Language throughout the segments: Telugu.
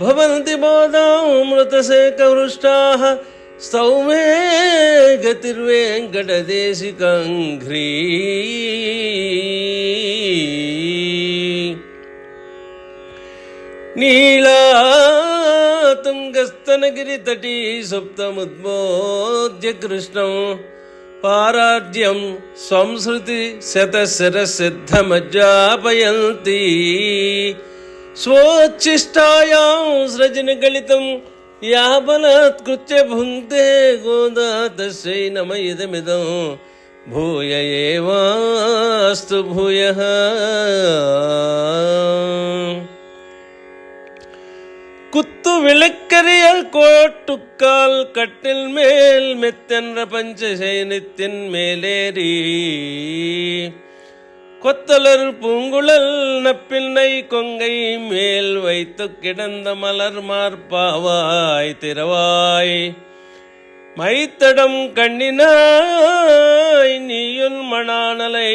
భవంతి బోధామృతసేకవృష్టాः స్తౌమే గతిర్వేంకటదేశికంఘ్రీ నీళాతుంగస్తనగిరితటీ సుప్తముద్బోధ్య కృష్ణం పారార్జ్యం సంసృతి శతశిరసిద్ధమజ్జాపయంతి स्वोच्छिष्टायां सृजनगलितं यापनात्कृत्य भुङ्क्ते गोदा तस्यै नम इदमिदं भूय एवास्तु भूयः குத்து விளக்கரியல் கோட்டுக்கால் கட்டில் மேல் மெத்தென்ற பஞ்சசேனித்தின் மேலேறி கொத்தலர் பூங்குழல் நப்பிள்ளை கொங்கை மேல் வைத்து கிடந்த மலர் மார்பாவாய் திரவாய் மைத்தடம் கண்ணினாய் நீயுள் மணானலை.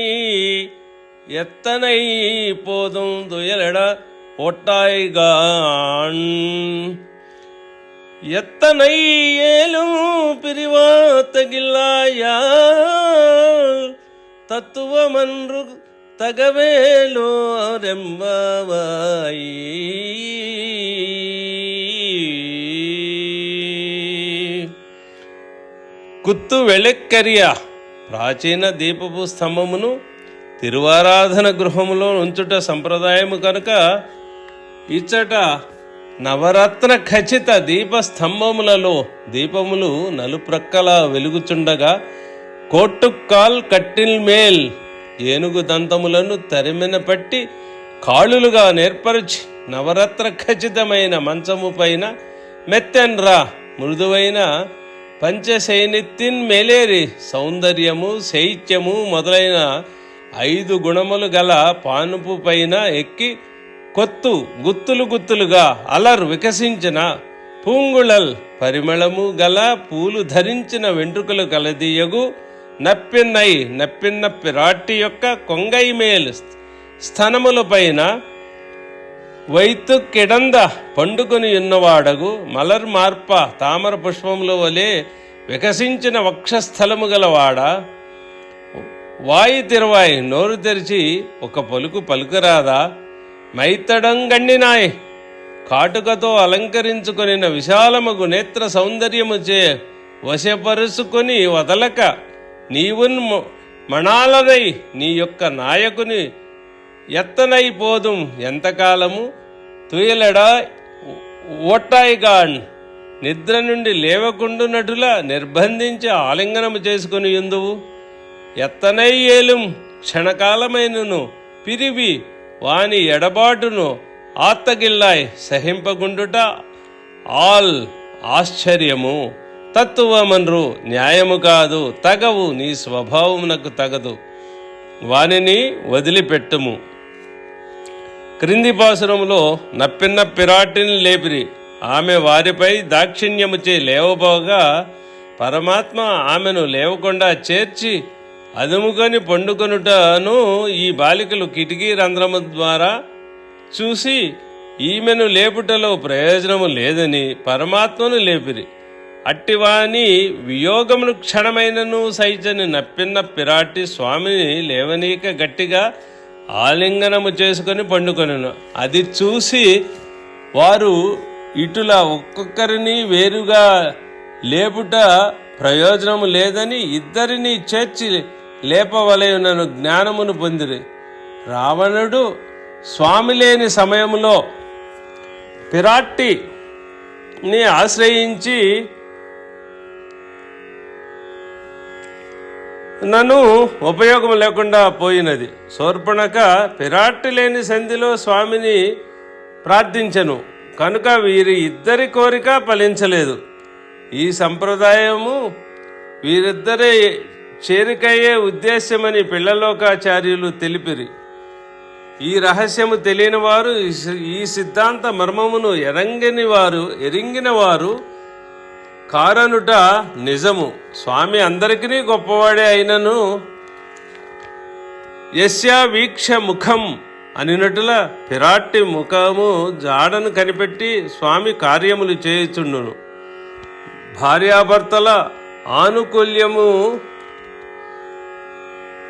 எத்தனை போதும் துயலடா ஒட்டாய்கான் எத்தனை ஏலும் பிரிவாத்தகில்லாயா தத்துவமன்று తగవేలో రెంబవాయి. కుత్తు వెళెక్కరియ ప్రాచీన దీపపు స్తంభమును తిరువారాధన గృహములో ఉంచుట సంప్రదాయము కనుక ఇచ్చట నవరత్న ఖచ్చిత దీప స్తంభములలో దీపములు నలుప్రక్కల వెలుగుచుండగా కోట్టుకాల్ కట్టిల్ మేల్ ఏనుగు దంతములను తరిమిన పట్టి కాళ్ళులుగా నేర్పరిచి నవరత్న ఖచ్చితమైన మంచము పైన మెత్తెన్రా మృదువైన పంచశైనిత్తిన్ మెలేరి సౌందర్యము శైత్యము మొదలైన ఐదు గుణములు గల పానుపు పైన ఎక్కి కొత్తు గుత్తులు గుత్తులుగా అలర్ వికసించిన పూంగుళల్ పరిమళము గల పూలు ధరించిన వెంట్రుకలు కలదీయగు. నప్పిన్నై నప్పిన్న రాట్టి యొక్క కొంగై మేలు స్థనముల పైన వైతు కిడంద పండుకొని ఉన్నవాడగు మలర్ మార్ప తామర పుష్పముల వలె వికసించిన వక్షస్థలము గలవాడ. వాయి తెరవాయి నోరు తెరిచి ఒక పలుకు పలుకురాదా. మైతడం గండినాయ్ కాటుకతో అలంకరించుకొనిన విశాలముగు నేత్ర సౌందర్యముచే వశపరుచుకొని వదలక నీవున్ మ- మణాలనై నీ యొక్క నాయకుని ఎత్తనైపోదుం ఎంతకాలము? తుయలడా ఓట్టాయిగాన్. నిద్ర నుండి లేవకుండునటుల నిర్బంధించి ఆలింగనము చేసుకుని ఎందువు? ఎత్తనై ఏలుం క్షణకాలమైనను పిరివి వాని ఎడబాటును ఆత్తగిల్లాయ్ సహింపగుండుట ఆల్ ఆశ్చర్యము. తత్వమన్రు న్యాయము కాదు తగవు నీ స్వభావమునకు తగదు. వానిని వదిలిపెట్టుము. క్రింది పాసురములో నప్పిన్న పిరాటిని లేపిరి. ఆమె వారిపై దాక్షిణ్యముచే లేవబోగా పరమాత్మ ఆమెను లేవకుండా చేర్చి అదుముకొని పండుకొనుటను ఈ బాలికలు కిటికీ రంధ్రము ద్వారా చూసి ఈమెను లేపుటలో ప్రయోజనము లేదని పరమాత్మను లేపిరి. అట్టివాని వియోగమును క్షణమైనను సైజని నప్పిన్న పిరాటి స్వామిని లేవనీక గట్టిగా ఆలింగనము చేసుకొని పండుకొనెను. అది చూసి వారు ఇటులా ఒక్కొక్కరిని వేరుగా లేపుట ప్రయోజనము లేదని ఇద్దరిని చేర్చి లేపవలయునను జ్ఞానమును పొందిరి. రావణుడు స్వామి లేని సమయంలో పిరాట్టిని ఆశ్రయించి నన్ను ఉపయోగం లేకుండా పోయినది. శూర్పణక పిరాట్టు లేని సంధిలో స్వామిని ప్రార్థించెను. కనుక వీరి ఇద్దరి కోరిక ఫలించలేదు. ఈ సంప్రదాయము వీరిద్దరే చేరికయ్యే ఉద్దేశ్యమని పిల్లలోకాచార్యులు తెలిపిరి. ఈ రహస్యము తెలియని వారు ఈ ఈ సిద్ధాంత మర్మమును ఎరంగని వారు ఎరింగిన వారు కారనుట నిజము. స్వామి అందరికీ గొప్పవాడే అయినను యస్యా వీక్ష ముఖం అనినటుల పిరాట్టి ముఖము జాడను కనిపెట్టి స్వామి కార్యములు చేయుచుండును. భార్యాభర్తల ఆనుకూల్యము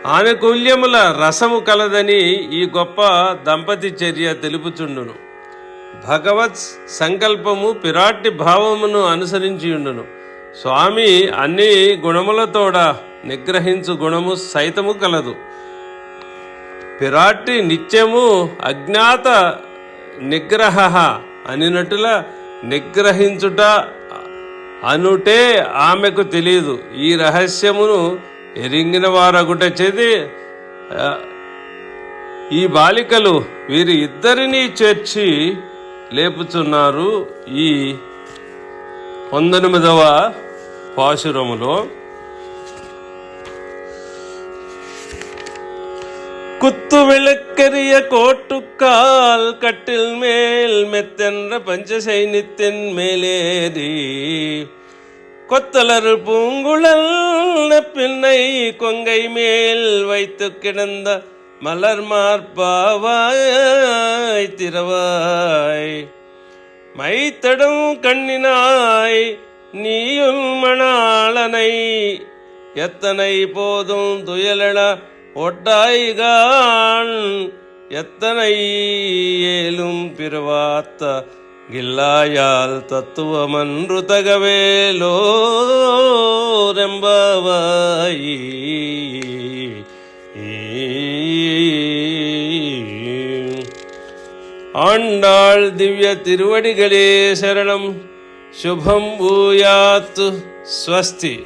ఆనుకూల్యముల రసము కలదని ఈ గొప్ప దంపతి చర్య తెలుపుచుండును. భగవత్ సంకల్పము పిరాట్టి భావమును అనుసరించి ఉండును. స్వామి అన్ని గుణములతోడ నిగ్రహించు గుణము సైతము కలదు. పిరాట్టి నిత్యము అజ్ఞాత నిగ్రహ అనినట్టుల నిగ్రహించుట అనుటే ఆమెకు తెలియదు. ఈ రహస్యమును ఎరింగిన వారగుట చేది ఈ బాలికలు వీరి ఇద్దరినీ చేర్చి లేపుచున్నారు ఈ పంతొమ్మిదవ పాశురములో குத்து விளக்கரிய கோட்டுக்கால் கட்டில் மேல் மெத்தென்ற பஞ்ச சைனித்தின் மேலேறி கொத்தலர் பூங்குழல் பின்னை கொங்கை மேல் வைத்து கிடந்த மலர் மார்பாவாய் திரவாய் மைத்தடும் கண்ணினாய் நீயும் மணாளனை. எத்தனை போதும் துயலென ஒட்டாய்கான் எத்தனை ஏலும் பிறவாத்த கில்லாயால் தத்துவமன்று தகவேலோரெம்பாவாயி ஆண்டாள் திவ்ய திருவடிகளே சரணம். சுபம் பூயாத்து ஸ்வஸ்தி.